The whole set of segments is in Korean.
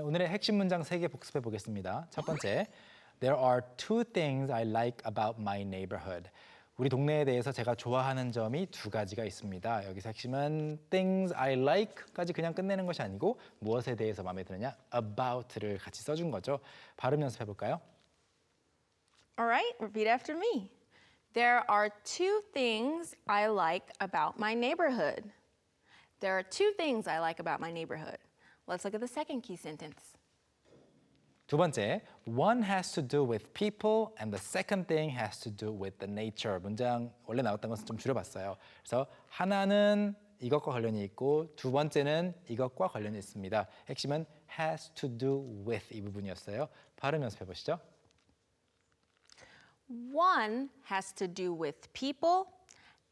네, 오늘의 핵심 문장 세 개 복습해 보겠습니다. 첫 번째, There are two things I like about my neighborhood. 우리 동네에 대해서 제가 좋아하는 점이 두 가지가 있습니다. 여기서 핵심은 things I like까지 그냥 끝내는 것이 아니고 무엇에 대해서 마음에 드느냐 about를 같이 써준 거죠. 발음 연습해 볼까요? All right, repeat after me. There are two things I like about my neighborhood. There are two things I like about my neighborhood. Let's look at the second key sentence. 두 번째, one has to do with people and the second thing has to do with the nature. 문장 원래 나왔던 것은 좀 줄여봤어요. 그래서 하나는 이것과 관련이 있고 두 번째는 이것과 관련이 있습니다. 핵심은 has to do with 이 부분이었어요. 발음 연습해 보시죠. One has to do with people,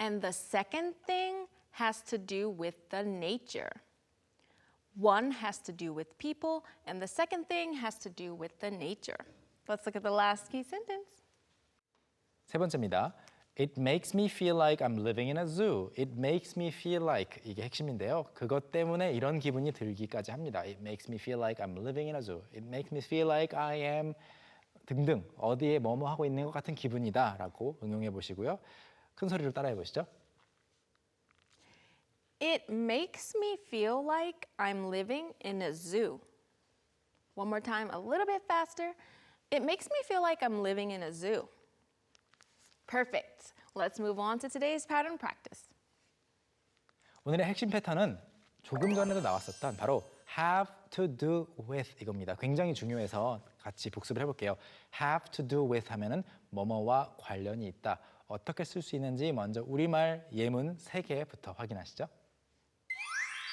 and the second thing has to do with the nature. One has to do with people, and the second thing has to do with the nature. Let's look at the last key sentence. 세 번째입니다. It makes me feel like I'm living in a zoo. It makes me feel like 이게 핵심인데요. 그것 때문에 이런 기분이 들기까지 합니다. It makes me feel like I'm living in a zoo. It makes me feel like I am 등등 어디에 뭐뭐 하고 있는 것 같은 기분이다라고 응용해 보시고요. 큰 소리로 따라해 보시죠. It makes me feel like I'm living in a zoo. One more time, a little bit faster. It makes me feel like I'm living in a zoo. Perfect. Let's move on to today's pattern practice. 오늘의 핵심 패턴은 조금 전에도 나왔었던 바로 have to do with 이겁니다. 굉장히 중요해서 같이 복습을 해볼게요. have to do with 하면은 뭐뭐와 관련이 있다. 어떻게 쓸 수 있는지 먼저 우리말 예문 세 개부터 확인하시죠.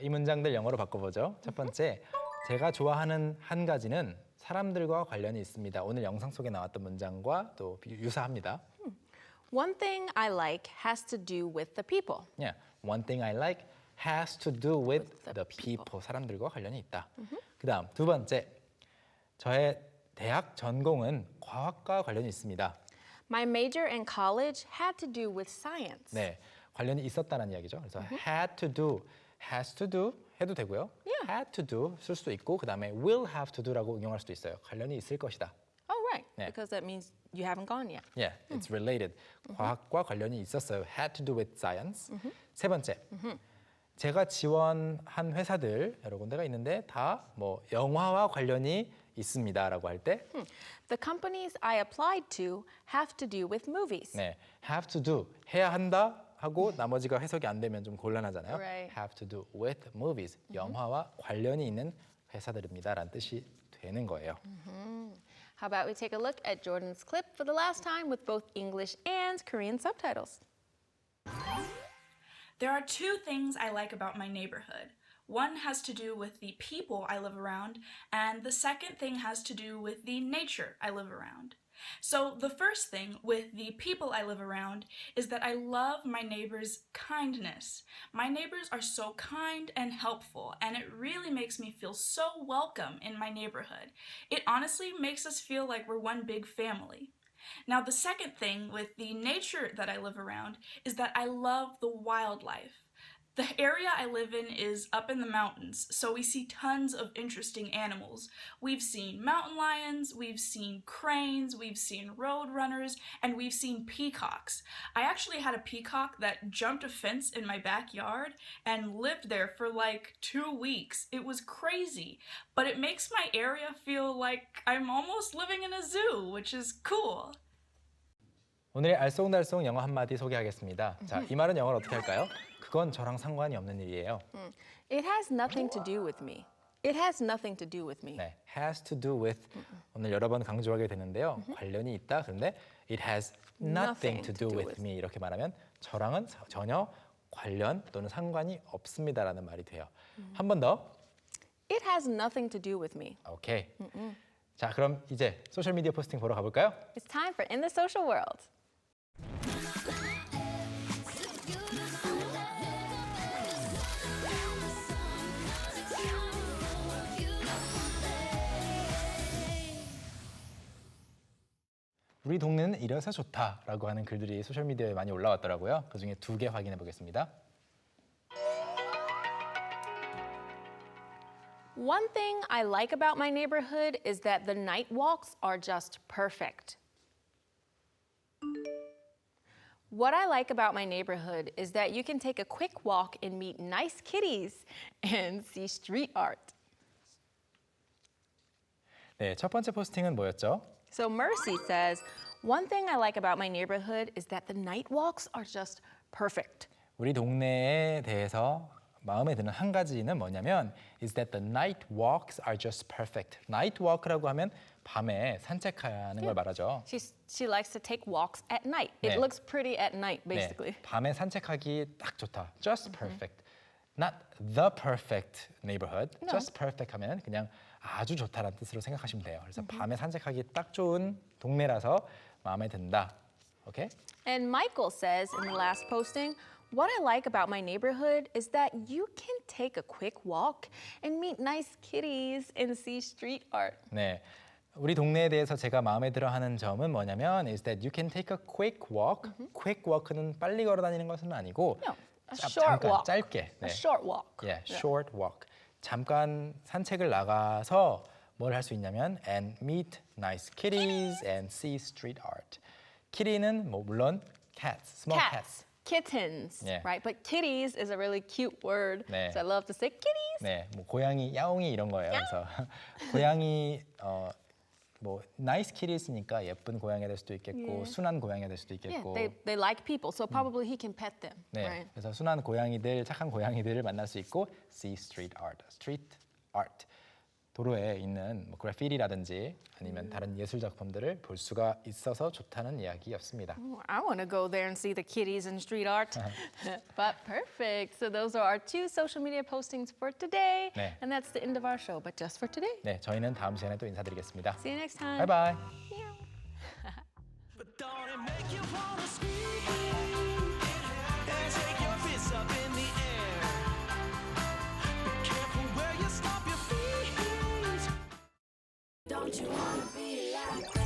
이 문장들 영어로 바꿔보죠. 첫 번째, 제가 좋아하는 한 가지는 사람들과 관련이 있습니다. 오늘 영상 속에 나왔던 문장과 또 비- 유사합니다. One thing I like has to do with the people. Yeah. One thing I like has to do with, With the the people. people. 사람들과 관련이 있다. 그다음 두 번째, 저의 대학 전공은 과학과 관련이 있습니다. My major in college had to do with science. 네, 관련이 있었다는 이야기죠. 그래서 had to do, has to do 해도 되고요. Yeah. had to do 쓸 수도 있고 그다음에 will have to do라고 응용할 수도 있어요. 관련이 있을 것이다. Oh, right. Yeah. Because that means you haven't gone yet. Yeah, it's related. 과학과 관련이 있었어요. Had to do with science. 세 번째, 제가 지원한 회사들 여러 군데가 있는데 다 뭐 영화와 관련이 있습니다라고 할 때, The companies I applied to have to do with movies. 네, have to do 해야 한다 하고 나머지가 해석이 안 되면 좀 곤란하잖아요. Right. Have to do with movies 영화와 관련이 있는 회사들입니다라는 뜻이 되는 거예요. How about we take a look at Jordan's clip for the last time with both English and Korean subtitles? There are two things I like about my neighborhood. One has to do with the people I live around, and the second thing has to do with the nature I live around. So, the first thing with the people I live around is that I love my neighbors' kindness. My neighbors are so kind and helpful, and it really makes me feel so welcome in my neighborhood. It honestly makes us feel like we're one big family. Now, the second thing with the nature that I live around is that I love the wildlife. The area I live in is up in the mountains, so we see tons of interesting animals. We've seen mountain lions, we've seen cranes, we've seen road runners, and we've seen peacocks. I actually had a peacock that jumped a fence in my backyard and lived there for like two weeks. It was crazy, but it makes my area feel like I'm almost living in a zoo, which is cool. 오늘의 알쏭달쏭 영어 한마디 소개하겠습니다. 자, 이 말은 영어로 어떻게 할까요? 그건 저랑 상관이 없는 일이에요. It has nothing to do with me. It has nothing to do with me. 네, has to do with 오늘 여러 번 강조하게 되는데요. 관련이 있다. 그런데 it has nothing, to, do, with, me 이렇게 말하면 저랑은 전혀 관련 또는 상관이 없습니다라는 말이 돼요. 한 번 더. It has nothing to do with me. 오케이. 자, 그럼 이제 소셜 미디어 포스팅 보러 가볼까요? It's time for In the Social World. 우리 동네는 이래서 좋다라고 하는 글들이 소셜 미디어에 많이 올라왔더라고요. 그 중에 두 개 확인해 보겠습니다. One thing I like about my neighborhood is that the night walks are just perfect. What I like about my neighborhood is that you can take a quick walk and meet nice kitties and see street art. 네, 첫 번째 포스팅은 뭐였죠? So Mercy says, One thing I like about my neighborhood is that the night walks are just perfect. 우리 동네에 대해서 마음에 드는 한 가지는 뭐냐면 is that the night walks are just perfect. night walk라고 하면 밤에 산책하는 걸 말하죠. She's, she likes to take walks at night. 네. It looks pretty at night, basically. 네, 밤에 산책하기 딱 좋다. just perfect. Not the perfect neighborhood. just perfect 하면 그냥 아주 좋다라는 뜻으로 생각하시면 돼요. 그래서 밤에 산책하기 딱 좋은 동네라서 마음에 든다. 오케이? And Michael says in the last posting, What I like about my neighborhood is that you can take a quick walk and meet nice kitties and see street art. 네. 우리 동네에 대해서 제가 마음에 들어 하는 점은 뭐냐면 is that you can take a quick walk. quick walk는 빨리 걸어 다니는 것은 아니고 No, a 자- short 잠깐 walk. 짧게. A 네. short walk. 예, short walk. 잠깐 산책을 나가서 뭘 할 수 있냐면 and meet nice kitties and see street art. 키리는 뭐 물론 cats, small cats. Cats, kittens, Yeah. right? But kitties is a really cute word. 네. So I love to say kitties. 네, 뭐 고양이, 야옹이 이런 거예요. 그래서 고양이 어, 뭐 nice kitties니까 예쁜 고양이가 될 수도 있겠고 순한 고양이가 될 수도 Yeah, 있겠고. they, they like people, so probably he can pet them, 네, right? 그래서 순한 고양이들, 착한 고양이들을 만날 수 있고 see street art, street art. 도로에 있는 뭐 그래피티라든지 아니면 다른 예술 작품들을 볼 수가 있어서 좋다는 이야기였습니다. Oh, I want to go there and see the kitties and street art. but perfect. So those are our two social media postings for today. 네. And that's the end of our show, but just for today. 네, 저희는 다음 시간에 또 인사드리겠습니다. See you next time. 바이바이. Meow. you wanna be like.